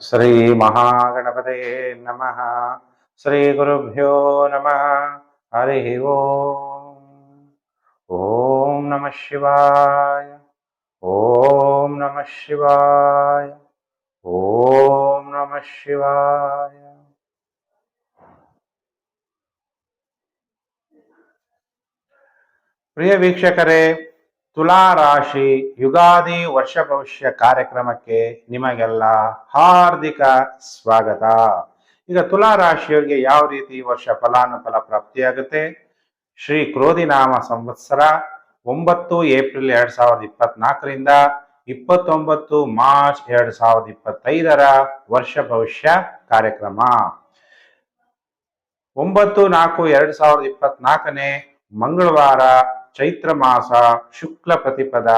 ಶ್ರೀ ಮಹಾಗಣಪತಯೇ ನಮಃ ಶ್ರೀ ಗುರುಭ್ಯೋ ನಮಃ ಹರಿ ಓಂ ಓಂ ನಮಃ ಶಿವಾಯ ಓಂ ನಮಃ ಶಿವಾಯ ಓಂ ನಮಃ ಶಿವಾಯ ಪ್ರಿಯ ವೀಕ್ಷಕರೇ ತುಲಾ ರಾಶಿ ಯುಗಾದಿ ವರ್ಷ ಭವಿಷ್ಯ ಕಾರ್ಯಕ್ರಮಕ್ಕೆ ನಿಮಗೆಲ್ಲ ಹಾರ್ದಿಕ ಸ್ವಾಗತ. ಈಗ ತುಲಾ ರಾಶಿಯವರಿಗೆ ಯಾವ ರೀತಿ ವರ್ಷ ಫಲಾನುಫಲ ಪ್ರಾಪ್ತಿಯಾಗುತ್ತೆ? ಶ್ರೀ ಕ್ರೋಧಿನಾಮ ಸಂವತ್ಸರ ಒಂಬತ್ತು ಏಪ್ರಿಲ್ ಎರಡ್ ಸಾವಿರದ ಇಪ್ಪತ್ನಾಲ್ಕರಿಂದ ಇಪ್ಪತ್ತೊಂಬತ್ತು ಮಾರ್ಚ್ ಎರಡ್ ಸಾವಿರದ ಇಪ್ಪತ್ತೈದರ ವರ್ಷ ಭವಿಷ್ಯ ಕಾರ್ಯಕ್ರಮ. ಒಂಬತ್ತು ನಾಲ್ಕು ಎರಡ್ ಸಾವಿರದ ಇಪ್ಪತ್ನಾಲ್ಕನೇ ಮಂಗಳವಾರ ಚೈತ್ರ ಮಾಸ ಶುಕ್ಲ ಪ್ರತಿಪದ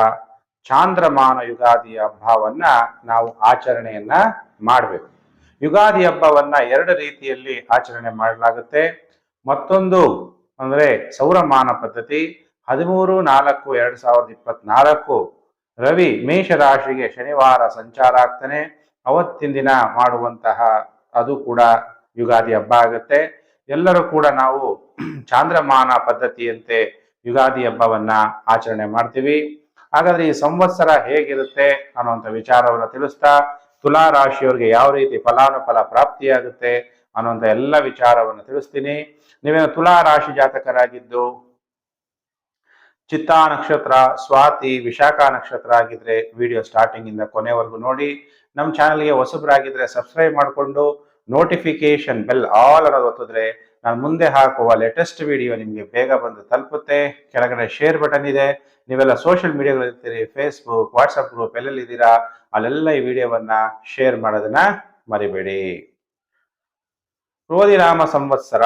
ಚಾಂದ್ರಮಾನ ಯುಗಾದಿ ಹಬ್ಬವನ್ನ ನಾವು ಆಚರಣೆಯನ್ನ ಮಾಡಬೇಕು. ಯುಗಾದಿ ಹಬ್ಬವನ್ನ ಎರಡು ರೀತಿಯಲ್ಲಿ ಆಚರಣೆ ಮಾಡಲಾಗುತ್ತೆ. ಮತ್ತೊಂದು ಅಂದ್ರೆ ಸೌರಮಾನ ಪದ್ಧತಿ. ಹದಿಮೂರು, ನಾಲ್ಕು, ಎರಡ್ ಸಾವಿರದ ಇಪ್ಪತ್ನಾಲ್ಕು ರವಿ ಮೇಷರಾಶಿಗೆ ಶನಿವಾರ ಸಂಚಾರ ಆಗ್ತಾನೆ. ಅವತ್ತಿನ ದಿನ ಮಾಡುವಂತಹ ಅದು ಕೂಡ ಯುಗಾದಿ ಹಬ್ಬ ಆಗುತ್ತೆ. ಎಲ್ಲರೂ ಕೂಡ ನಾವು ಚಾಂದ್ರಮಾನ ಪದ್ಧತಿಯಂತೆ ಯುಗಾದಿ ಹಬ್ಬವನ್ನ ಆಚರಣೆ ಮಾಡ್ತೀವಿ. ಹಾಗಾದ್ರೆ ಈ ಸಂವತ್ಸರ ಹೇಗಿರುತ್ತೆ ಅನ್ನುವಂಥ ವಿಚಾರವನ್ನು ತಿಳಿಸ್ತಾ ತುಲಾ ರಾಶಿಯವರಿಗೆ ಯಾವ ರೀತಿ ಫಲಾನುಫಲ ಪ್ರಾಪ್ತಿಯಾಗುತ್ತೆ ಅನ್ನುವಂಥ ಎಲ್ಲ ವಿಚಾರವನ್ನು ತಿಳಿಸ್ತೀನಿ. ನೀವೇನು ತುಲಾ ರಾಶಿ ಜಾತಕರಾಗಿದ್ದು, ಚಿತ್ತಾ ನಕ್ಷತ್ರ, ಸ್ವಾತಿ, ವಿಶಾಖ ನಕ್ಷತ್ರ ಆಗಿದ್ರೆ ವಿಡಿಯೋ ಸ್ಟಾರ್ಟಿಂಗ್ ಇಂದ ಕೊನೆವರೆಗೂ ನೋಡಿ. ನಮ್ಮ ಚಾನಲ್ಗೆ ಹೊಸಬ್ರಾಗಿದ್ರೆ ಸಬ್ಸ್ಕ್ರೈಬ್ ಮಾಡಿಕೊಂಡು ನೋಟಿಫಿಕೇಶನ್ ಬೆಲ್ ಆಲ್ ಅನ್ನೋದು ಒತ್ತಿದ್ರೆ ನಾನು ಮುಂದೆ ಹಾಕುವ ಲೇಟೆಸ್ಟ್ ವಿಡಿಯೋ ನಿಮಗೆ ಬೇಗ ಬಂದು ತಲುಪುತ್ತೆ. ಕೆಳಗಡೆ ಶೇರ್ ಬಟನ್ ಇದೆ. ನೀವೆಲ್ಲ ಸೋಷಿಯಲ್ ಮೀಡಿಯಾಗಳಿರ್ತೀರಿ ಫೇಸ್ಬುಕ್ ವಾಟ್ಸಪ್ ಗ್ರೂಪ್ ಎಲ್ಲೆಲ್ಲಿ ಇದ್ದೀರಾ, ಅಲ್ಲೆಲ್ಲ ಈ ವಿಡಿಯೋವನ್ನ ಶೇರ್ ಮಾಡೋದನ್ನ ಮರಿಬೇಡಿ. ಕ್ರೋಧಿರಾಮ ಸಂವತ್ಸರ.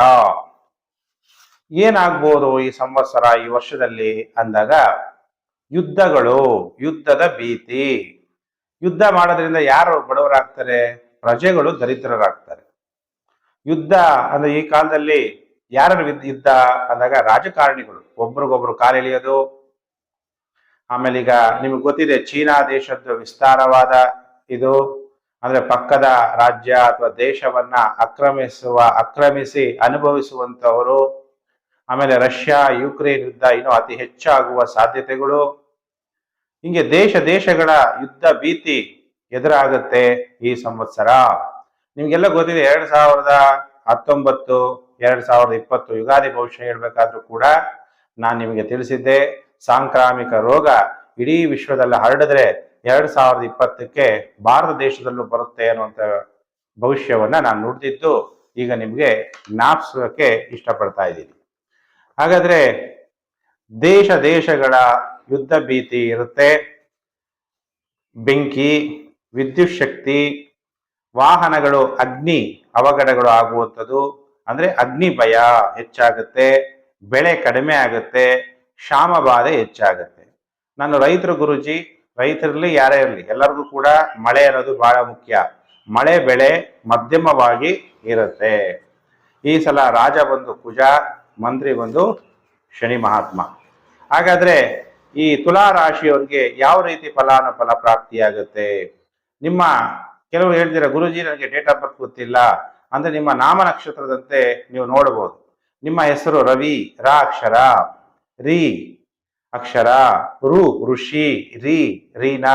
ಏನಾಗ್ಬೋದು ಈ ಸಂವತ್ಸರ ಈ ವರ್ಷದಲ್ಲಿ ಅಂದಾಗ? ಯುದ್ಧಗಳು, ಯುದ್ಧದ ಭೀತಿ. ಯುದ್ಧ ಮಾಡೋದ್ರಿಂದ ಯಾರು ಬಡವರಾಗ್ತಾರೆ? ಪ್ರಜೆಗಳು ದರಿದ್ರರಾಗ್ತಾರೆ. ಯುದ್ಧ ಅಂದ್ರೆ ಈ ಕಾಲದಲ್ಲಿ ಯಾರ ಯುದ್ಧ ಅಂದಾಗ ರಾಜಕಾರಣಿಗಳು. ಒಬ್ರಿಗೊಬ್ರು ಕಾಲೆಳೆಯೋದು ಆಮೇಲೆ ಈಗ ನಿಮ್ಗೆ ಗೊತ್ತಿದೆ ಚೀನಾ ದೇಶದ್ದು ವಿಸ್ತಾರವಾದ ಇದು. ಅಂದ್ರೆ ಪಕ್ಕದ ರಾಜ್ಯ ಅಥವಾ ದೇಶವನ್ನ ಆಕ್ರಮಿಸುವ, ಆಕ್ರಮಿಸಿ ಅನುಭವಿಸುವಂತವರು. ಆಮೇಲೆ ರಷ್ಯಾ, ಯುಕ್ರೇನ್ ಯುದ್ಧ ಇನ್ನೂ ಅತಿ ಹೆಚ್ಚಾಗುವ ಸಾಧ್ಯತೆಗಳು. ಹಿಂಗೆ ದೇಶ ದೇಶಗಳ ಯುದ್ಧ ಭೀತಿ ಎದುರಾಗುತ್ತೆ ಈ ಸಂವತ್ಸರ. ನಿಮ್ಗೆಲ್ಲ ಗೊತ್ತಿದೆ, ಎರಡ್ ಸಾವಿರದ ಹತ್ತೊಂಬತ್ತು, ಎರಡ್ ಸಾವಿರದ ಇಪ್ಪತ್ತು ಯುಗಾದಿ ಭವಿಷ್ಯ ಹೇಳ್ಬೇಕಾದ್ರೂ ಕೂಡ ನಾನು ನಿಮಗೆ ತಿಳಿಸಿದ್ದೆ, ಸಾಂಕ್ರಾಮಿಕ ರೋಗ ಇಡೀ ವಿಶ್ವದಲ್ಲಿ ಹರಡಿದ್ರೆ ಎರಡ್ ಸಾವಿರದ ಇಪ್ಪತ್ತಕ್ಕೆ ಭಾರತ ದೇಶದಲ್ಲೂ ಬರುತ್ತೆ ಅನ್ನುವಂಥ ಭವಿಷ್ಯವನ್ನ ನಾನು ನುಡಿದಿದ್ದು, ಈಗ ನಿಮಗೆ ಜ್ಞಾಪಿಸೋಕೆ ಇಷ್ಟಪಡ್ತಾ ಇದ್ದೀನಿ. ಹಾಗಾದ್ರೆ ದೇಶ ದೇಶಗಳ ಯುದ್ಧ ಭೀತಿ ಇರುತ್ತೆ, ಬೆಂಕಿ, ವಿದ್ಯುತ್ ಶಕ್ತಿ ವಾಹನಗಳು, ಅಗ್ನಿ ಅವಘಡಗಳು ಆಗುವಂಥದ್ದು. ಅಂದ್ರೆ ಅಗ್ನಿ ಭಯ ಹೆಚ್ಚಾಗುತ್ತೆ, ಬೆಳೆ ಕಡಿಮೆ ಆಗುತ್ತೆ, ಕ್ಷಾಮ ಹೆಚ್ಚಾಗುತ್ತೆ. ನಾನು ರೈತರ ಗುರುಜಿ ರೈತರಲ್ಲಿ ಯಾರೇ ಇರಲಿ, ಎಲ್ಲರಿಗೂ ಕೂಡ ಮಳೆ ಅನ್ನೋದು ಬಹಳ ಮುಖ್ಯ. ಮಳೆ ಬೆಳೆ ಮಧ್ಯಮವಾಗಿ ಇರುತ್ತೆ. ಈ ಸಲ ರಾಜ ಬಂದು ಕುಜ, ಮಂತ್ರಿ ಬಂದು ಶನಿ ಮಹಾತ್ಮ. ಹಾಗಾದ್ರೆ ಈ ತುಲಾ ರಾಶಿಯವರಿಗೆ ಯಾವ ರೀತಿ ಫಲಾನುಫಲ ಪ್ರಾಪ್ತಿಯಾಗುತ್ತೆ? ನಿಮ್ಮ ಕೆಲವರು ಹೇಳ್ತೀರಾ, ಗುರುಜಿ, ನನಗೆ ಡೇಟ್ ಆಫ್ ಬರ್ತ್ ಗೊತ್ತಿಲ್ಲ. ಅಂದ್ರೆ ನಿಮ್ಮ ನಾಮ ನಕ್ಷತ್ರದಂತೆ ನೀವು ನೋಡಬಹುದು ನಿಮ್ಮ ಹೆಸರು ರವಿ, ರಾ ಅಕ್ಷರ, ರಿ ಅಕ್ಷರ, ರು ಋಷಿ, ರಿ ರೀನಾ,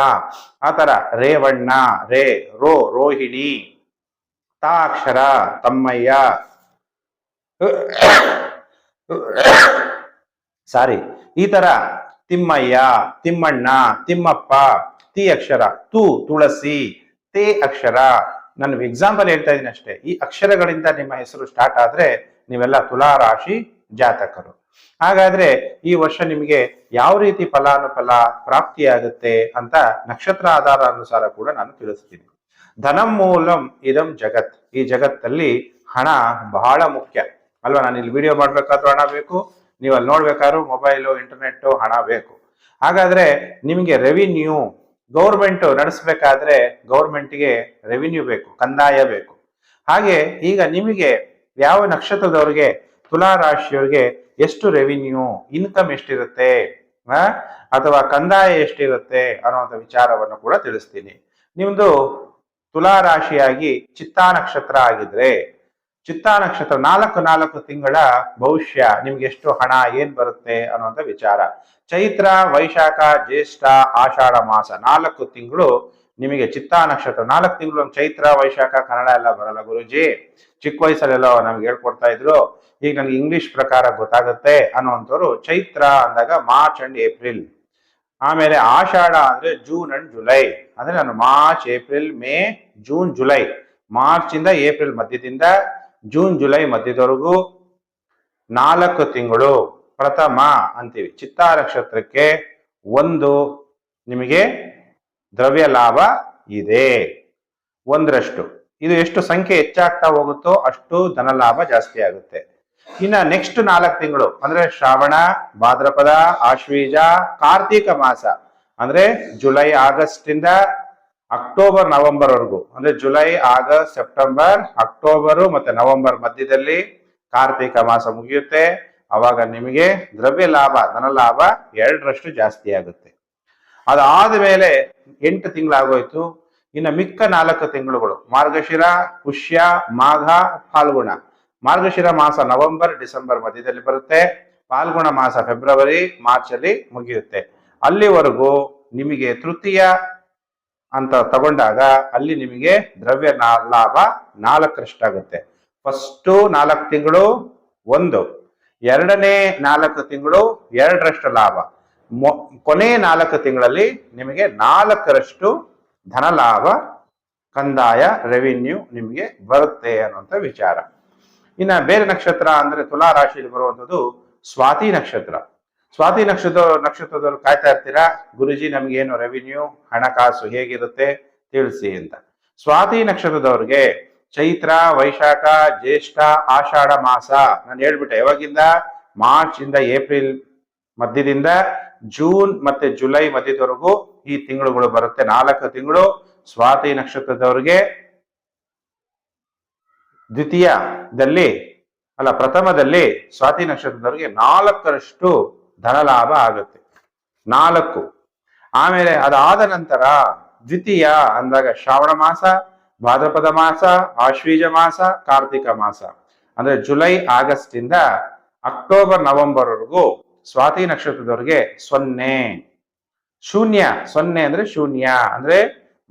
ಆ ತರ ರೇವಣ್ಣ, ರೇ, ರೋ ರೋಹಿಣಿ, ತಾ ಅಕ್ಷರ, ತಮ್ಮಯ್ಯ. ಸಾರಿ, ಈ ತರ ತಿಮ್ಮಯ್ಯ, ತಿಮ್ಮಣ್ಣ, ತಿಮ್ಮಪ್ಪ, ತಿ ಅಕ್ಷರ, ತು ತುಳಸಿ ತೇ ಅಕ್ಷರ. ನಾನು ಎಕ್ಸಾಂಪಲ್ ಹೇಳ್ತಾ ಇದ್ದೀನಿ ಅಷ್ಟೇ. ಈ ಅಕ್ಷರಗಳಿಂದ ನಿಮ್ಮ ಹೆಸರು ಸ್ಟಾರ್ಟ್ ಆದ್ರೆ ನೀವೆಲ್ಲ ತುಲಾ ರಾಶಿ ಜಾತಕರು. ಹಾಗಾದ್ರೆ ಈ ವರ್ಷ ನಿಮಗೆ ಯಾವ ರೀತಿ ಫಲಾನುಫಲ ಪ್ರಾಪ್ತಿಯಾಗುತ್ತೆ ಅಂತ ನಕ್ಷತ್ರ ಆಧಾರ ಅನುಸಾರ ಕೂಡ ನಾನು ತಿಳಿಸ್ತೀನಿ. ಧನಂ ಮೂಲಂ ಇದಂ ಜಗತ್. ಈ ಜಗತ್ತಲ್ಲಿ ಹಣ ಬಹಳ ಮುಖ್ಯ. ಅಲ್ವಾ? ನಾನು ಇಲ್ಲಿ ವಿಡಿಯೋ ಮಾಡ್ಬೇಕಾದ್ರೂ ಹಣ ಬೇಕು. ನೀವು ಅಲ್ಲಿ ನೋಡ್ಬೇಕಾದ್ರೂ ಮೊಬೈಲು ಇಂಟರ್ನೆಟ್ ಹಣ ಬೇಕು. ಹಾಗಾದ್ರೆ ನಿಮಗೆ ರೆವಿನ್ಯೂ ಗೌರ್ಮೆಂಟ್ ನಡೆಸಬೇಕಾದ್ರೆ ಗೌರ್ಮೆಂಟ್ಗೆ ರೆವಿನ್ಯೂ ಬೇಕು, ಕಂದಾಯ ಬೇಕು. ಹಾಗೆ ಈಗ ನಿಮಗೆ ಯಾವ ನಕ್ಷತ್ರದವ್ರಿಗೆ, ತುಲಾ ರಾಶಿಯವ್ರಿಗೆ ಎಷ್ಟು ರೆವಿನ್ಯೂ ಇನ್ಕಮ್ ಎಷ್ಟಿರುತ್ತೆ? ಅಥವಾ ಕಂದಾಯ ಎಷ್ಟಿರುತ್ತೆ ಅನ್ನುವಂಥ ವಿಚಾರವನ್ನು ಕೂಡ ತಿಳಿಸ್ತೀನಿ. ನಿಮ್ದು ತುಲಾ ರಾಶಿಯಾಗಿ ಚಿತ್ತಾ ನಕ್ಷತ್ರ ಆಗಿದ್ರೆ, ಚಿತ್ತಾ ನಕ್ಷತ್ರ ನಾಲ್ಕು ನಾಲ್ಕು ತಿಂಗಳ ಭವಿಷ್ಯ ನಿಮ್ಗೆ ಎಷ್ಟು ಹಣ, ಏನ್ ಬರುತ್ತೆ ಅನ್ನುವಂಥ ವಿಚಾರ. ಚೈತ್ರ, ವೈಶಾಖ, ಜ್ಯೇಷ್ಠ, ಆಷಾಢ ಮಾಸ ನಾಲ್ಕು ತಿಂಗಳು ನಿಮಗೆ ಚಿತ್ತಾ ನಕ್ಷತ್ರ ನಾಲ್ಕು ತಿಂಗಳು ಚೈತ್ರ, ವೈಶಾಖ, ಕನ್ನಡ ಎಲ್ಲ ಬರಲ್ಲ ಗುರುಜಿ. ಚಿಕ್ಕ ವಯಸ್ಸಲ್ಲೆಲ್ಲ ನಮ್ಗೆ ಹೇಳ್ಕೊಡ್ತಾ ಇದ್ರು. ಈಗ ನನಗೆ ಇಂಗ್ಲಿಷ್ ಪ್ರಕಾರ ಗೊತ್ತಾಗುತ್ತೆ ಅನ್ನುವಂಥವ್ರು ಚೈತ್ರ ಅಂದಾಗ ಮಾರ್ಚ್ ಅಂಡ್ ಏಪ್ರಿಲ್ ಆಮೇಲೆ ಆಷಾಢ ಅಂದ್ರೆ ಜೂನ್ ಅಂಡ್ ಜುಲೈ ಅಂದ್ರೆ ನಾನು March April May June July March ಇಂದ ಏಪ್ರಿಲ್ ಮಧ್ಯದಿಂದ ಜೂನ್ ಜುಲೈ ಮಧ್ಯದವರೆಗೂ ನಾಲ್ಕು ತಿಂಗಳು. ಪ್ರಥಮ ಅಂತೀವಿ. ಚಿತ್ತಾ ನಕ್ಷತ್ರಕ್ಕೆ ಒಂದು ನಿಮಗೆ ದ್ರವ್ಯ ಲಾಭ ಇದೆ. ಒಂದರಷ್ಟು. ಇದು ಎಷ್ಟು ಸಂಖ್ಯೆ ಹೆಚ್ಚಾಗ್ತಾ ಹೋಗುತ್ತೋ ಅಷ್ಟು ಧನ ಲಾಭ ಜಾಸ್ತಿ ಆಗುತ್ತೆ. ಇನ್ನ ನೆಕ್ಸ್ಟ್ ನಾಲ್ಕು ತಿಂಗಳು, ಅಂದ್ರೆ ಶ್ರಾವಣ, ಭಾದ್ರಪದ, ಆಶ್ವೀಜ, ಕಾರ್ತೀಕ ಮಾಸ, ಅಂದ್ರೆ ಜುಲೈ ಆಗಸ್ಟ್ ಇಂದ ಅಕ್ಟೋಬರ್, ನವೆಂಬರ್ ವರೆಗೂ, ಅಂದ್ರೆ ಜುಲೈ, ಆಗಸ್ಟ್, ಸೆಪ್ಟೆಂಬರ್, ಅಕ್ಟೋಬರ್ ಮತ್ತೆ ನವೆಂಬರ್ ಮಧ್ಯದಲ್ಲಿ ಕಾರ್ತೀಕ ಮಾಸ ಮುಗಿಯುತ್ತೆ. ಅವಾಗ ನಿಮಗೆ ದ್ರವ್ಯ ಲಾಭ, ಧನ ಲಾಭ ಎರಡರಷ್ಟು ಜಾಸ್ತಿ ಆಗುತ್ತೆ. ಅದಾದ ಮೇಲೆ ಎಂಟು ತಿಂಗಳಾಗೋಯ್ತು. ಇನ್ನು ಮಿಕ್ಕ ನಾಲ್ಕು ತಿಂಗಳುಗಳು, ಮಾರ್ಗಶಿರ, ಪುಷ್ಯ, ಮಾಘ, ಫಾಲ್ಗುಣ. ಮಾರ್ಗಶಿರ ಮಾಸ ನವೆಂಬರ್, ಡಿಸೆಂಬರ್ ಮಧ್ಯದಲ್ಲಿ ಬರುತ್ತೆ. ಫಾಲ್ಗುಣ ಮಾಸ ಫೆಬ್ರವರಿ ಮಾರ್ಚ್ ಅಲ್ಲಿ ಮುಗಿಯುತ್ತೆ. ಅಲ್ಲಿವರೆಗೂ ನಿಮಗೆ ತೃತೀಯ ಅಂತ ತಗೊಂಡಾಗ ಅಲ್ಲಿ ನಿಮಗೆ ದ್ರವ್ಯ ಲಾಭ ನಾಲ್ಕರಷ್ಟಾಗುತ್ತೆ. ಫಸ್ಟು ನಾಲ್ಕು ತಿಂಗಳು ಒಂದು. ಎರಡನೇ ನಾಲ್ಕು ತಿಂಗಳು ಎರಡರಷ್ಟು ಲಾಭ. ಕೊನೆ ನಾಲ್ಕು ತಿಂಗಳಲ್ಲಿ ನಿಮಗೆ ನಾಲ್ಕರಷ್ಟು ಧನ ಲಾಭ, ಕಂದಾಯ ರೆವಿನ್ಯೂ ನಿಮಗೆ ಬರುತ್ತೆ ಅನ್ನುವಂಥ ವಿಚಾರ. ಇನ್ನ ಬೇರೆ ನಕ್ಷತ್ರ ಅಂದ್ರೆ ತುಲಾ ರಾಶಿಯಲ್ಲಿ ಬರುವಂಥದ್ದು ಸ್ವಾತಿ ನಕ್ಷತ್ರ. ಸ್ವಾತಿ ನಕ್ಷತ್ರ, ನಕ್ಷತ್ರದವರು ಕಾಯ್ತಾ ಇರ್ತೀರಾ? ಗುರುಜಿ ನಮಗೇನು ರೆವಿನ್ಯೂ ಹಣಕಾಸು ಹೇಗಿರುತ್ತೆ? ತಿಳಿಸಿ ಅಂತ. ಸ್ವಾತಿ ನಕ್ಷತ್ರದವ್ರಿಗೆ ಚೈತ್ರ, ವೈಶಾಖ, ಜ್ಯೇಷ್ಠ, ಆಷಾಢ ಮಾಸ. ನಾನು ಹೇಳ್ಬಿಟ್ಟೆ, ಯಾವಾಗಿಂದ? ಮಾರ್ಚ್ ಇಂದ ಏಪ್ರಿಲ್ ಮಧ್ಯದಿಂದ ಜೂನ್ ಮತ್ತೆ ಜುಲೈ ಮಧ್ಯದವರೆಗೂ ಈ ತಿಂಗಳುಗಳು ಬರುತ್ತೆ. ನಾಲ್ಕು ತಿಂಗಳು ಸ್ವಾತಿ ನಕ್ಷತ್ರದವರಿಗೆ ದ್ವಿತೀಯದಲ್ಲಿ, ಅಲ್ಲ ಪ್ರಥಮದಲ್ಲಿ ಸ್ವಾತಿ ನಕ್ಷತ್ರದವರಿಗೆ ನಾಲ್ಕರಷ್ಟು ಧನ ಲಾಭ ಆಗುತ್ತೆ. ನಾಲ್ಕು. ಆಮೇಲೆ ಅದಾದ ನಂತರ ದ್ವಿತೀಯ ಅಂದಾಗ ಶ್ರಾವಣ ಮಾಸ ಭಾದ್ರಪದ ಮಾಸ, ಆಶ್ವೀಜ ಮಾಸ, ಕಾರ್ತಿಕ ಮಾಸ. ಅಂದ್ರೆ ಜುಲೈ ಆಗಸ್ಟ್ ಇಂದ ಅಕ್ಟೋಬರ್ ನವೆಂಬರ್ ವರೆಗೂ ಸ್ವಾತಿ ನಕ್ಷತ್ರದವರಿಗೆ ಸೊನ್ನೆ. ಶೂನ್ಯ, ಸೊನ್ನೆ ಅಂದ್ರೆ ಶೂನ್ಯ. ಅಂದ್ರೆ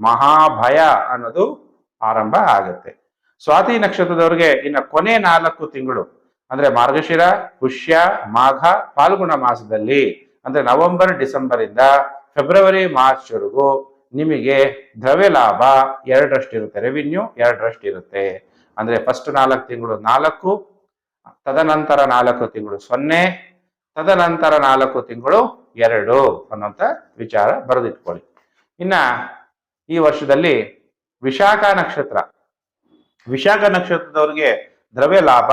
ಮಹಾಭಯ ಅನ್ನೋದು ಆರಂಭ ಆಗುತ್ತೆ. ಸ್ವಾತಿ ನಕ್ಷತ್ರದವರಿಗೆ ಇನ್ನು ಕೊನೆ ನಾಲ್ಕು ತಿಂಗಳು, ಅಂದ್ರೆ ಮಾರ್ಗಶಿರ, ಪುಷ್ಯ, ಮಾಘ, ಫಾಲ್ಗುಣ ಮಾಸದಲ್ಲಿ, ಅಂದ್ರೆ ನವೆಂಬರ್, ಡಿಸೆಂಬರ್ ಇಂದ ಫೆಬ್ರವರಿ ಮಾರ್ಚ್ ವರೆಗೂ ನಿಮಗೆ ದ್ರವ್ಯ ಲಾಭ ಎರಡರಷ್ಟು ಇರುತ್ತೆ ರೆವಿನ್ಯೂ ಎರಡರಷ್ಟು ಇರುತ್ತೆ ಅಂದ್ರೆ ಫಸ್ಟ್ ನಾಲ್ಕು ತಿಂಗಳು ನಾಲ್ಕು, ತದನಂತರ ನಾಲ್ಕು ತಿಂಗಳು ಸೊನ್ನೆ, ತದನಂತರ ನಾಲ್ಕು ತಿಂಗಳು ಎರಡು ಅನ್ನೋಂಥ ವಿಚಾರ ಬರೆದಿಟ್ಕೊಳ್ಳಿ. ಇನ್ನ ಈ ವರ್ಷದಲ್ಲಿ ವಿಶಾಖ ನಕ್ಷತ್ರ. ವಿಶಾಖ ನಕ್ಷತ್ರದವ್ರಿಗೆ ದ್ರವ್ಯ ಲಾಭ,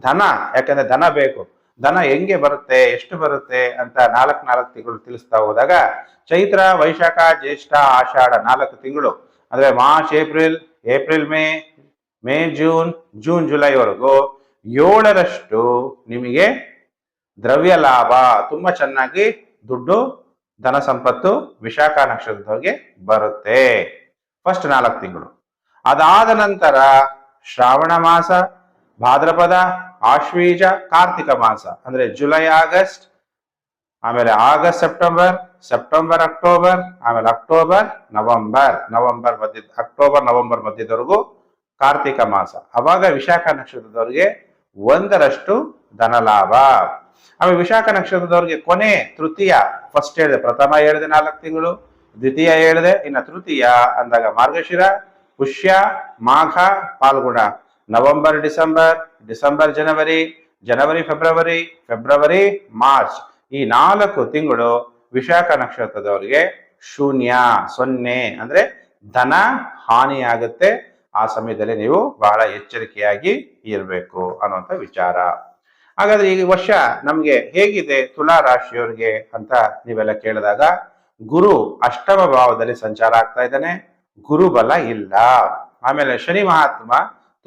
ಧನ, ಯಾಕಂದ್ರೆ ಧನ ಬೇಕು. ಧನ ಹೆಂಗೆ ಬರುತ್ತೆ, ಎಷ್ಟು ಬರುತ್ತೆ ಅಂತ ನಾಲ್ಕು ನಾಲ್ಕು ತಿಂಗಳು ತಿಳಿಸ್ತಾ ಹೋದಾಗ ಚೈತ್ರ, ವೈಶಾಖ, ಜ್ಯೇಷ್ಠ, ಆಷಾಢ ನಾಲ್ಕು ತಿಂಗಳು, ಅಂದ್ರೆ March, April April, May May, June June, ಜುಲೈವರೆಗೂ ಏಳರಷ್ಟು ನಿಮಗೆ ದ್ರವ್ಯ ಲಾಭ, ತುಂಬಾ ಚೆನ್ನಾಗಿ ದುಡ್ಡು ಧನ ಸಂಪತ್ತು, ವಿಶಾಖ ನಕ್ಷತ್ರದವ್ರಿಗೆ ಬರುತ್ತೆ. ಫಸ್ಟ್ ನಾಲ್ಕು ತಿಂಗಳು. ಅದಾದ ನಂತರ ಶ್ರಾವಣ ಮಾಸ ಭಾದ್ರಪದ, ಆಶ್ವೀಜ, ಕಾರ್ತಿಕ ಮಾಸ, ಅಂದ್ರೆ ಜುಲೈ, ಆಗಸ್ಟ್, ಆಮೇಲೆ ಆಗಸ್ಟ್, ಸೆಪ್ಟೆಂಬರ್ ಸೆಪ್ಟೆಂಬರ್, ಅಕ್ಟೋಬರ್, ಆಮೇಲೆ ಅಕ್ಟೋಬರ್, ನವೆಂಬರ್ ನವೆಂಬರ್ ಮಧ್ಯ, ಅಕ್ಟೋಬರ್, ನವೆಂಬರ್ ಮಧ್ಯದವರೆಗೂ ಕಾರ್ತಿಕ ಮಾಸ. ಅವಾಗ ವಿಶಾಖ ನಕ್ಷತ್ರದವರಿಗೆ ಒಂದರಷ್ಟು ಧನ ಲಾಭ ಆಮೇಲೆ ವಿಶಾಖ ನಕ್ಷತ್ರದವರಿಗೆ ಕೊನೆ ತೃತೀಯ ಫಸ್ಟ್ ಹೇಳಿದೆ, ಪ್ರಥಮ ಹೇಳಿದೆ ನಾಲ್ಕು ತಿಂಗಳು, ದ್ವಿತೀಯ ಹೇಳಿದೆ, ಇನ್ನು ತೃತೀಯ ಅಂದಾಗ ಮಾರ್ಗಶಿರ, ಪುಷ್ಯ, ಮಾಘ, ಪಾಲ್ಗುಣ. ನವೆಂಬರ್, ಡಿಸೆಂಬರ್ ಡಿಸೆಂಬರ್, ಜನವರಿ ಜನವರಿ, ಫೆಬ್ರವರಿ ಫೆಬ್ರವರಿ, ಮಾರ್ಚ್ ಈ ನಾಲ್ಕು ತಿಂಗಳು ವಿಶಾಖ ನಕ್ಷತ್ರದವರಿಗೆ ಶೂನ್ಯ, ಸೊನ್ನೆ ಅಂದ್ರೆ ಧನ ಹಾನಿಯಾಗುತ್ತೆ. ಆ ಸಮಯದಲ್ಲಿ ನೀವು ಬಹಳ ಎಚ್ಚರಿಕೆಯಾಗಿ ಇರಬೇಕು ಅನ್ನುವಂಥ ವಿಚಾರ. ಹಾಗಾದ್ರೆ ಈ ವರ್ಷ ನಮ್ಗೆ ಹೇಗಿದೆ ತುಲಾ ರಾಶಿಯವರಿಗೆ ಅಂತ ನೀವೆಲ್ಲ ಕೇಳಿದಾಗ, ಗುರು ಅಷ್ಟಮ ಭಾವದಲ್ಲಿ ಸಂಚಾರ ಆಗ್ತಾ ಇದ್ದಾನೆ, ಗುರುಬಲ ಇಲ್ಲ. ಆಮೇಲೆ ಶನಿ ಮಹಾತ್ಮ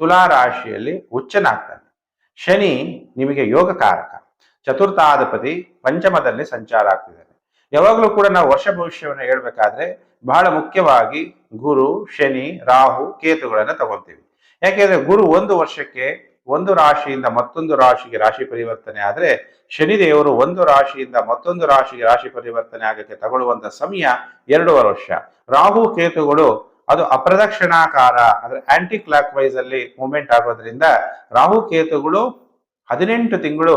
ತುಲಾ ರಾಶಿಯಲ್ಲಿ ಉಚ್ಚನಾಗ್ತಾನೆ ಶನಿ ನಿಮಗೆ ಯೋಗಕಾರಕ. ಚತುರ್ಥಾಧಿಪತಿ ಪಂಚಮದಲ್ಲಿ ಸಂಚಾರ ಆಗ್ತಿದ್ದಾನೆ. ಯಾವಾಗಲೂ ಕೂಡ ನಾವು ವರ್ಷ ಭವಿಷ್ಯವನ್ನು ಹೇಳ್ಬೇಕಾದ್ರೆ ಬಹಳ ಮುಖ್ಯವಾಗಿ ಗುರು, ಶನಿ, ರಾಹು, ಕೇತುಗಳನ್ನು ತಗೊಳ್ತೀವಿ. ಯಾಕೆಂದ್ರೆ ಗುರು ಒಂದು ವರ್ಷಕ್ಕೆ ಒಂದು ರಾಶಿಯಿಂದ ಮತ್ತೊಂದು ರಾಶಿಗೆ ರಾಶಿ ಪರಿವರ್ತನೆ ಆದರೆ ಶನಿದೇವರು ಒಂದು ರಾಶಿಯಿಂದ ಮತ್ತೊಂದು ರಾಶಿಗೆ ರಾಶಿ ಪರಿವರ್ತನೆ ಆಗಕ್ಕೆ ತಗೊಳ್ಳುವಂತ ಸಮಯ ಎರಡೂವರೆ ವರ್ಷ. ರಾಹು, ಕೇತುಗಳು ಅದು ಅಪ್ರದಕ್ಷಿಣಾಕಾರ, ಅಂದ್ರೆ ಆಂಟಿ ಕ್ಲಾಕ್ ವೈಸ್ ಅಲ್ಲಿ ಮೂವ್ಮೆಂಟ್ ಆಗೋದ್ರಿಂದ ರಾಹು ಕೇತುಗಳು ಹದಿನೆಂಟು ತಿಂಗಳು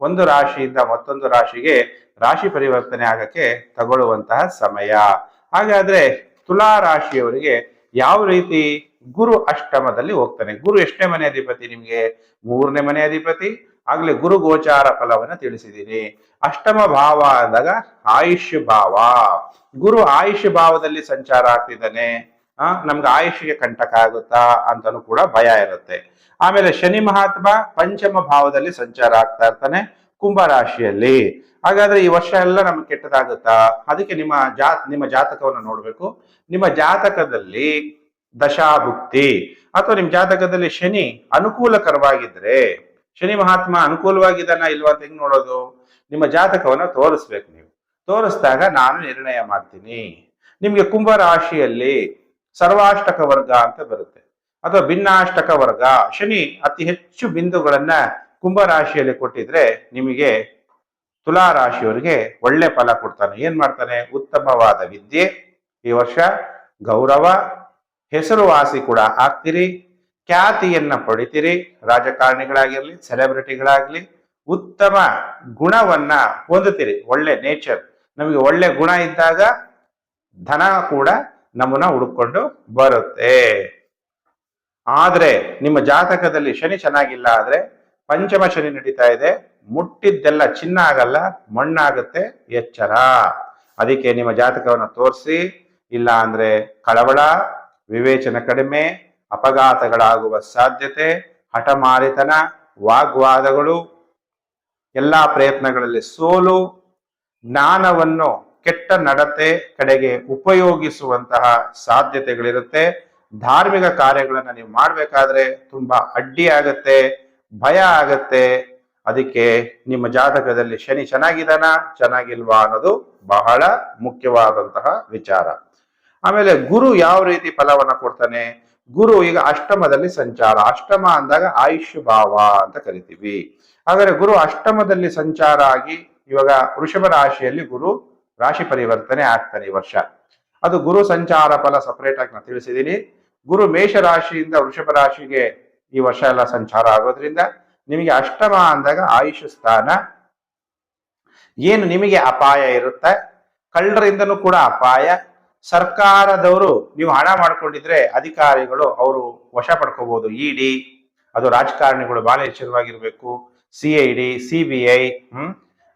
ಒಂದು ರಾಶಿಯಿಂದ ಮತ್ತೊಂದು ರಾಶಿಗೆ ರಾಶಿ ಪರಿವರ್ತನೆ ಆಗಕ್ಕೆ ತಗೊಳ್ಳುವಂತಹ ಸಮಯ. ಹಾಗಾದ್ರೆ ತುಲಾ ರಾಶಿಯವರಿಗೆ ಯಾವ ರೀತಿ ಗುರು ಅಷ್ಟಮದಲ್ಲಿ ಹೋಗ್ತಾನೆ? ಗುರು ಎಷ್ಟನೇ ಮನೆ ಅಧಿಪತಿ ನಿಮ್ಗೆ? ಮೂರನೇ ಮನೆ ಅಧಿಪತಿ? ಆಗ್ಲೇ ಗುರು ಗೋಚಾರ ಫಲವನ್ನ ತಿಳಿಸಿದ್ದೀನಿ ಅಷ್ಟಮ ಭಾವ ಅಂದಾಗ ಆಯುಷ್ ಭಾವ. ಗುರು ಆಯುಷ್ ಭಾವದಲ್ಲಿ ಸಂಚಾರ ಆಗ್ತಿದ್ದಾನೆ. ನಮ್ಗೆ ಆಯುಷಿಗೆ ಕಂಟಕ ಆಗುತ್ತಾ ಅಂತಲೂ ಕೂಡ ಭಯ ಇರುತ್ತೆ. ಆಮೇಲೆ ಶನಿ ಮಹಾತ್ಮ ಪಂಚಮ ಭಾವದಲ್ಲಿ ಸಂಚಾರ ಆಗ್ತಾ ಇರ್ತಾನೆ ಕುಂಭ ರಾಶಿಯಲ್ಲಿ. ಹಾಗಾದ್ರೆ ಈ ವರ್ಷ ಎಲ್ಲ ನಮ್ಗೆ ಕೆಟ್ಟದಾಗುತ್ತಾ? ಅದಕ್ಕೆ ನಿಮ್ಮ ಜಾತ್ ನಿಮ್ಮ ಜಾತಕವನ್ನು ನೋಡ್ಬೇಕು. ನಿಮ್ಮ ಜಾತಕದಲ್ಲಿ ದಶಾಭುಕ್ತಿ ಅಥವಾ ನಿಮ್ ಜಾತಕದಲ್ಲಿ ಶನಿ ಅನುಕೂಲಕರವಾಗಿದ್ರೆ, ಶನಿ ಮಹಾತ್ಮ ಅನುಕೂಲವಾಗಿದ್ದಾನ ಇಲ್ವಾ ಅಂತ ಹೆಂಗ್ ನೋಡೋದು? ನಿಮ್ಮ ಜಾತಕವನ್ನ ತೋರಿಸ್ಬೇಕು ನೀವು. ತೋರಿಸಿದಾಗ ನಾನು ನಿರ್ಣಯ ಮಾಡ್ತೀನಿ. ನಿಮ್ಗೆ ಕುಂಭ ರಾಶಿಯಲ್ಲಿ ಸರ್ವಾಷ್ಟಕ ವರ್ಗ ಅಂತ ಬರುತ್ತೆ. ಅಥವಾ ಭಿನ್ನಾಷ್ಟಕ ವರ್ಗ. ಶನಿ ಅತಿ ಹೆಚ್ಚು ಬಿಂದುಗಳನ್ನ ಕುಂಭ ರಾಶಿಯಲ್ಲಿ ಕೊಟ್ಟಿದ್ರೆ ನಿಮಗೆ ತುಲಾ ರಾಶಿಯವರಿಗೆ ಒಳ್ಳೆ ಫಲ ಕೊಡ್ತಾನೆ. ಏನ್ ಮಾಡ್ತಾನೆ? ಉತ್ತಮವಾದ ವಿದ್ಯೆ. ಈ ವರ್ಷ ಗೌರವ. ಹೆಸರುವಾಸಿ ಕೂಡ ಆಗ್ತಿರಿ. ಖ್ಯಾತಿಯನ್ನ ಪಡಿತೀರಿ. ರಾಜಕಾರಣಿಗಳಾಗಿರ್ಲಿ, ಸೆಲೆಬ್ರಿಟಿಗಳಾಗ್ಲಿ, ಉತ್ತಮ ಗುಣವನ್ನ ಹೊಂದುತ್ತೀರಿ. ಒಳ್ಳೆ ನೇಚರ್. ನಮಗೆ ಒಳ್ಳೆ ಗುಣ ಇದ್ದಾಗ ಧನ ಕೂಡ ನಮ್ಮನ್ನ ಹುಡುಕೊಂಡು ಬರುತ್ತೆ. ಆದ್ರೆ ನಿಮ್ಮ ಜಾತಕದಲ್ಲಿ ಶನಿ ಚೆನ್ನಾಗಿಲ್ಲ ಆದ್ರೆ ಪಂಚಮ ಶನಿ ನಡೀತಾ ಇದೆ. ಮುಟ್ಟಿದ್ದೆಲ್ಲ ಚಿನ್ನ ಆಗಲ್ಲ, ಮಣ್ಣಾಗುತ್ತೆ, ಎಚ್ಚರ. ಅದಕ್ಕೆ ನಿಮ್ಮ ಜಾತಕವನ್ನು ತೋರಿಸಿ, ಇಲ್ಲ ಅಂದ್ರೆ ಕಳವಳ, ವಿವೇಚನೆ ಕಡಿಮೆ, ಅಪಘಾತಗಳಾಗುವ ಸಾಧ್ಯತೆ, ಹಠಮಾರಿತನ, ವಾಗ್ವಾದಗಳು, ಎಲ್ಲಾ ಪ್ರಯತ್ನಗಳಲ್ಲಿ ಸೋಲು, ಜ್ಞಾನವನ್ನು ಕೆಟ್ಟ ನಡತೆ ಕಡೆಗೆ ಉಪಯೋಗಿಸುವಂತಹ ಸಾಧ್ಯತೆಗಳಿರುತ್ತೆ. ಧಾರ್ಮಿಕ ಕಾರ್ಯಗಳನ್ನ ನೀವು ಮಾಡ್ಬೇಕಾದ್ರೆ ತುಂಬಾ ಅಡ್ಡಿ ಆಗತ್ತೆ, ಭಯ ಆಗತ್ತೆ. ಅದಕ್ಕೆ ನಿಮ್ಮ ಜಾತಕದಲ್ಲಿ ಶನಿ ಚೆನ್ನಾಗಿದಾನ ಚೆನ್ನಾಗಿಲ್ವಾ ಅನ್ನೋದು ಬಹಳ ಮುಖ್ಯವಾದಂತಹ ವಿಚಾರ. ಆಮೇಲೆ ಗುರು ಯಾವ ರೀತಿ ಫಲವನ್ನ ಕೊಡ್ತಾನೆ? ಗುರು ಈಗ ಅಷ್ಟಮದಲ್ಲಿ ಸಂಚಾರ, ಅಷ್ಟಮ ಅಂದಾಗ ಆಯುಷ್ಯ ಭಾವ ಅಂತ ಕರಿತೀವಿ. ಆದರೆ ಗುರು ಅಷ್ಟಮದಲ್ಲಿ ಸಂಚಾರ ಆಗಿ ಇವಾಗ ವೃಷಭ ರಾಶಿಯಲ್ಲಿ ಗುರು ರಾಶಿ ಪರಿವರ್ತನೆ ಆಗ್ತಾನೆ ಈ ವರ್ಷ. ಅದು ಗುರು ಸಂಚಾರ ಫಲ ಸಪರೇಟ್ ಆಗಿ ನಾನು ತಿಳಿಸಿದ್ದೀನಿ ಗುರು ಮೇಷ ರಾಶಿಯಿಂದ ವೃಷಭ ರಾಶಿಗೆ ಈ ವರ್ಷ ಎಲ್ಲ ಸಂಚಾರ ಆಗೋದ್ರಿಂದ ನಿಮಗೆ ಅಷ್ಟಮ ಅಂದಾಗ ಆಯುಷ್ ಸ್ಥಾನ. ಏನು ನಿಮಗೆ ಅಪಾಯ ಇರುತ್ತೆ? ಕಳ್ಳರಿಂದನೂ ಕೂಡ ಅಪಾಯ. ಸರ್ಕಾರದವರು ನೀವು ಹಣ ಮಾಡ್ಕೊಂಡಿದ್ರೆ ಅಧಿಕಾರಿಗಳು ಅವರು ವಶ ಪಡ್ಕೋಬಹುದು ಇಡಿ ಅದು ರಾಜಕಾರಣಿಗಳು ಬಹಳ ಎಚ್ಚರವಾಗಿರ್ಬೇಕು. ಸಿ ಐ ಡಿ ಹ್ಮ್,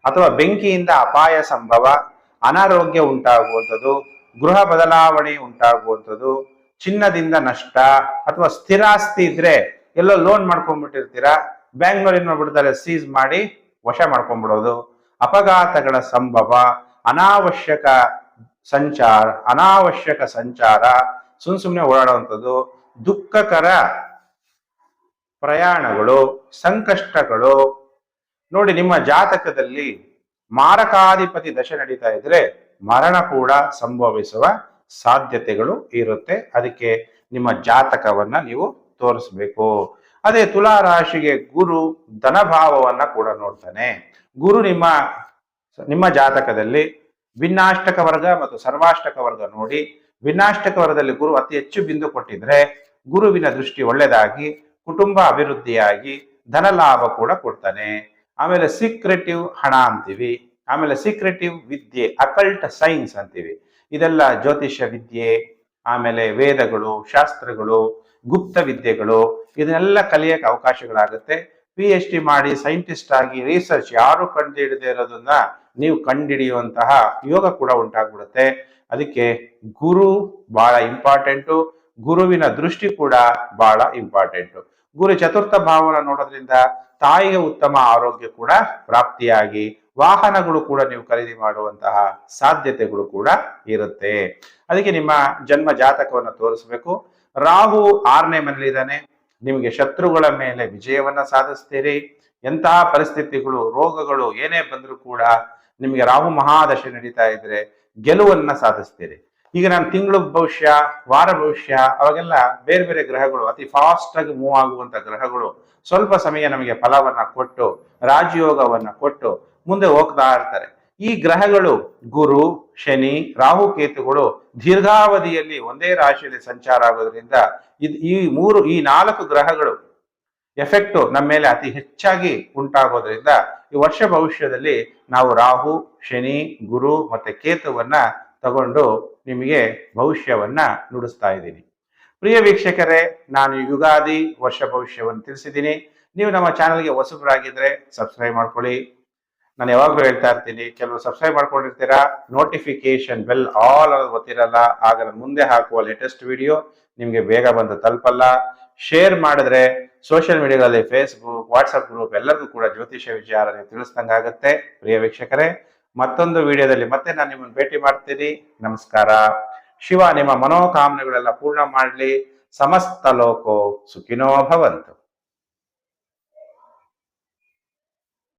ಅಥವಾ ಬೆಂಕಿಯಿಂದ ಅಪಾಯ ಸಂಭವ. ಅನಾರೋಗ್ಯ ಉಂಟಾಗುವಂಥದ್ದು, ಗೃಹ ಬದಲಾವಣೆ ಉಂಟಾಗುವಂಥದ್ದು, ಚಿನ್ನದಿಂದ ನಷ್ಟ ಅಥವಾ ಸ್ಥಿರಾಸ್ತಿ ಇದ್ರೆ ಎಲ್ಲೋ ಲೋನ್ ಮಾಡ್ಕೊಂಡ್ಬಿಟ್ಟಿರ್ತೀರಾ, ಬ್ಯಾಂಕ್ನವ್ರು ಏನ್ ಮಾಡ್ಬಿಡ್ತಾರೆ ಸೀಸ್ ಮಾಡಿ ವಶ ಮಾಡ್ಕೊಂಡ್ಬಿಡೋದು. ಅಪಘಾತಗಳ ಸಂಭವ, ಅನಾವಶ್ಯಕ ಸಂಚಾರ ಅನಾವಶ್ಯಕ ಸಂಚಾರ, ಸುಮ್ ಸುಮ್ಮನೆ ಓಡಾಡುವಂಥದ್ದು, ದುಃಖಕರ ಪ್ರಯಾಣಗಳು, ಸಂಕಷ್ಟಗಳು. ನೋಡಿ, ನಿಮ್ಮ ಜಾತಕದಲ್ಲಿ ಮಾರಕಾಧಿಪತಿ ದಶೆ ನಡೀತಾ ಇದ್ರೆ ಮರಣ ಕೂಡ ಸಂಭವಿಸುವ ಸಾಧ್ಯತೆಗಳು ಇರುತ್ತೆ. ಅದಕ್ಕೆ ನಿಮ್ಮ ಜಾತಕವನ್ನ ನೀವು ತೋರಿಸ್ಬೇಕು. ಅದೇ ತುಲಾ ರಾಶಿಗೆ ಗುರು ಧನಭಾವವನ್ನ ಕೂಡ ನೋಡ್ತಾನೆ. ಗುರು ನಿಮ್ಮ ನಿಮ್ಮ ಜಾತಕದಲ್ಲಿ ಭಿನ್ನಾಷ್ಟಕ ವರ್ಗ ಮತ್ತು ಸರ್ವಾಷ್ಟಕ ವರ್ಗ ನೋಡಿ. ಭಿನ್ನಾಷ್ಟಕ ವರ್ಗದಲ್ಲಿ ಗುರು ಅತಿ ಹೆಚ್ಚು ಬಿಂದು ಕೊಟ್ಟಿದ್ರೆ ಗುರುವಿನ ದೃಷ್ಟಿ ಒಳ್ಳೆಯದಾಗಿ, ಕುಟುಂಬ ಅಭಿವೃದ್ಧಿಯಾಗಿ ಧನ ಲಾಭ ಕೂಡ ಕೊಡ್ತಾನೆ. ಆಮೇಲೆ ಸೀಕ್ರೆಟಿವ್ ಹಣ ಅಂತೀವಿ. ಆಮೇಲೆ ಸೀಕ್ರೆಟಿವ್ ವಿದ್ಯೆ ಅಕಲ್ಟ್ ಸೈನ್ಸ್ ಅಂತೀವಿ. ಇದೆಲ್ಲ ಜ್ಯೋತಿಷ್ಯ ವಿದ್ಯೆ, ಆಮೇಲೆ ವೇದಗಳು, ಶಾಸ್ತ್ರಗಳು, ಗುಪ್ತ ವಿದ್ಯೆಗಳು, ಇದನ್ನೆಲ್ಲ ಕಲಿಯಕ್ಕೆ ಅವಕಾಶಗಳಾಗುತ್ತೆ. ಪಿ ಎಚ್ ಡಿ ಮಾಡಿ ಸೈಂಟಿಸ್ಟ್ ಆಗಿ ರಿಸರ್ಚ್ ಯಾರು ಕಂಡುಹಿಡದೆ ಇರೋದನ್ನ ನೀವು ಕಂಡುಹಿಡಿಯುವಂತಹ ಯೋಗ ಕೂಡ ಉಂಟಾಗ್ಬಿಡುತ್ತೆ. ಅದಕ್ಕೆ ಗುರು ಬಹಳ ಇಂಪಾರ್ಟೆಂಟು ಗುರುವಿನ ದೃಷ್ಟಿ ಕೂಡ ಬಹಳ ಇಂಪಾರ್ಟೆಂಟು ಗುರು ಚತುರ್ಥ ಭಾವನ ನೋಡೋದ್ರಿಂದ ತಾಯಿಗೆ ಉತ್ತಮ ಆರೋಗ್ಯ ಕೂಡ ಪ್ರಾಪ್ತಿಯಾಗಿ ವಾಹನಗಳು ಕೂಡ ನೀವು ಖರೀದಿ ಮಾಡುವಂತಹ ಸಾಧ್ಯತೆಗಳು ಕೂಡ ಇರುತ್ತೆ. ಅದಕ್ಕೆ ನಿಮ್ಮ ಜನ್ಮ ಜಾತಕವನ್ನು ತೋರಿಸ್ಬೇಕು. ರಾಹು ಆರನೇ ಮನೇಲಿದ್ದಾನೆ ನಿಮಗೆ ಶತ್ರುಗಳ ಮೇಲೆ ವಿಜಯವನ್ನ ಸಾಧಿಸ್ತೀರಿ. ಎಂತಹ ಪರಿಸ್ಥಿತಿಗಳು, ರೋಗಗಳು ಏನೇ ಬಂದರೂ ಕೂಡ ನಿಮಗೆ ರಾಹು ಮಹಾದಶೆ ನಡೀತಾ ಇದ್ರೆ ಗೆಲುವನ್ನ ಸಾಧಿಸ್ತೀರಿ. ಈಗ ನಾನು ತಿಂಗಳು ಭವಿಷ್ಯ, ವಾರ ಭವಿಷ್ಯ, ಅವಾಗೆಲ್ಲ ಬೇರೆ ಬೇರೆ ಗ್ರಹಗಳು ಅತಿ ಫಾಸ್ಟ್ ಆಗಿ ಮೂವ್ ಆಗುವಂತ ಗ್ರಹಗಳು ಸ್ವಲ್ಪ ಸಮಯ ನಮಗೆ ಫಲವನ್ನ ಕೊಟ್ಟು, ರಾಜಯೋಗವನ್ನ ಕೊಟ್ಟು ಮುಂದೆ ಹೋಗ್ತಾ ಇರ್ತಾರೆ. ಈ ಗ್ರಹಗಳು ಗುರು, ಶನಿ, ರಾಹು, ಕೇತುಗಳು ದೀರ್ಘಾವಧಿಯಲ್ಲಿ ಒಂದೇ ರಾಶಿಯಲ್ಲಿ ಸಂಚಾರ ಆಗೋದ್ರಿಂದ ಇದು ಈ ಮೂರು, ಈ ನಾಲ್ಕು ಗ್ರಹಗಳು ಎಫೆಕ್ಟ್ ನಮ್ಮ ಮೇಲೆ ಅತಿ ಹೆಚ್ಚಾಗಿ ಉಂಟಾಗೋದ್ರಿಂದ ಈ ವರ್ಷ ಭವಿಷ್ಯದಲ್ಲಿ ನಾವು ರಾಹು, ಶನಿ, ಗುರು ಮತ್ತೆ ಕೇತುವನ್ನ ತಗೊಂಡು ನಿಮಗೆ ಭವಿಷ್ಯವನ್ನ ನುಡಿಸ್ತಾ ಇದ್ದೀನಿ. ಪ್ರಿಯ ವೀಕ್ಷಕರೇ, ನಾನು ಯುಗಾದಿ ವರ್ಷ ಭವಿಷ್ಯವನ್ನು ತಿಳಿಸಿದ್ದೀನಿ. ನೀವು ನಮ್ಮ ಚಾನಲ್ಗೆ ಹೊಸಬರಾಗಿದ್ರೆ ಸಬ್ಸ್ಕ್ರೈಬ್ ಮಾಡ್ಕೊಳ್ಳಿ. ನಾನು ಯಾವಾಗಲೂ ಹೇಳ್ತಾ ಇರ್ತೀನಿ, ಕೆಲವರು ಸಬ್ಸ್ಕ್ರೈಬ್ ಮಾಡ್ಕೊಂಡಿರ್ತೀರಾ? ನೋಟಿಫಿಕೇಶನ್ ಬೆಲ್ ಆಲ್ ಅನ್ನೋದು ಗೊತ್ತಿರಲ್ಲ, ಆಗ ನಾನು ಮುಂದೆ ಹಾಕುವ ಲೇಟೆಸ್ಟ್ ವಿಡಿಯೋ ನಿಮಗೆ ಬೇಗ ಬಂದು ತಲುಪಲ್ಲ. ಶೇರ್ ಮಾಡಿದ್ರೆ ಸೋಷಿಯಲ್ ಮೀಡಿಯಾದಲ್ಲಿ ಫೇಸ್ಬುಕ್ ವಾಟ್ಸಪ್ ಗ್ರೂಪ್ ಎಲ್ಲರಿಗೂ ಕೂಡ ಜ್ಯೋತಿಷ್ಯ ವಿಚಾರ ನೀವು ತಿಳಿಸ್ದಂಗಾಗತ್ತೆ ಪ್ರಿಯ ವೀಕ್ಷಕರೇ, ಮತ್ತೊಂದು ವಿಡಿಯೋದಲ್ಲಿ ಮತ್ತೆ ನಾನು ನಿಮ್ಮನ್ನು ಭೇಟಿ ಮಾಡ್ತೀನಿ. ನಮಸ್ಕಾರ. ಶಿವ ನಿಮ್ಮ ಮನೋಕಾಮನೆಗಳೆಲ್ಲ ಪೂರ್ಣ ಮಾಡಲಿ. ಸಮಸ್ತ ಲೋಕೋ ಸುಖಿನೋ ಭವಂತು.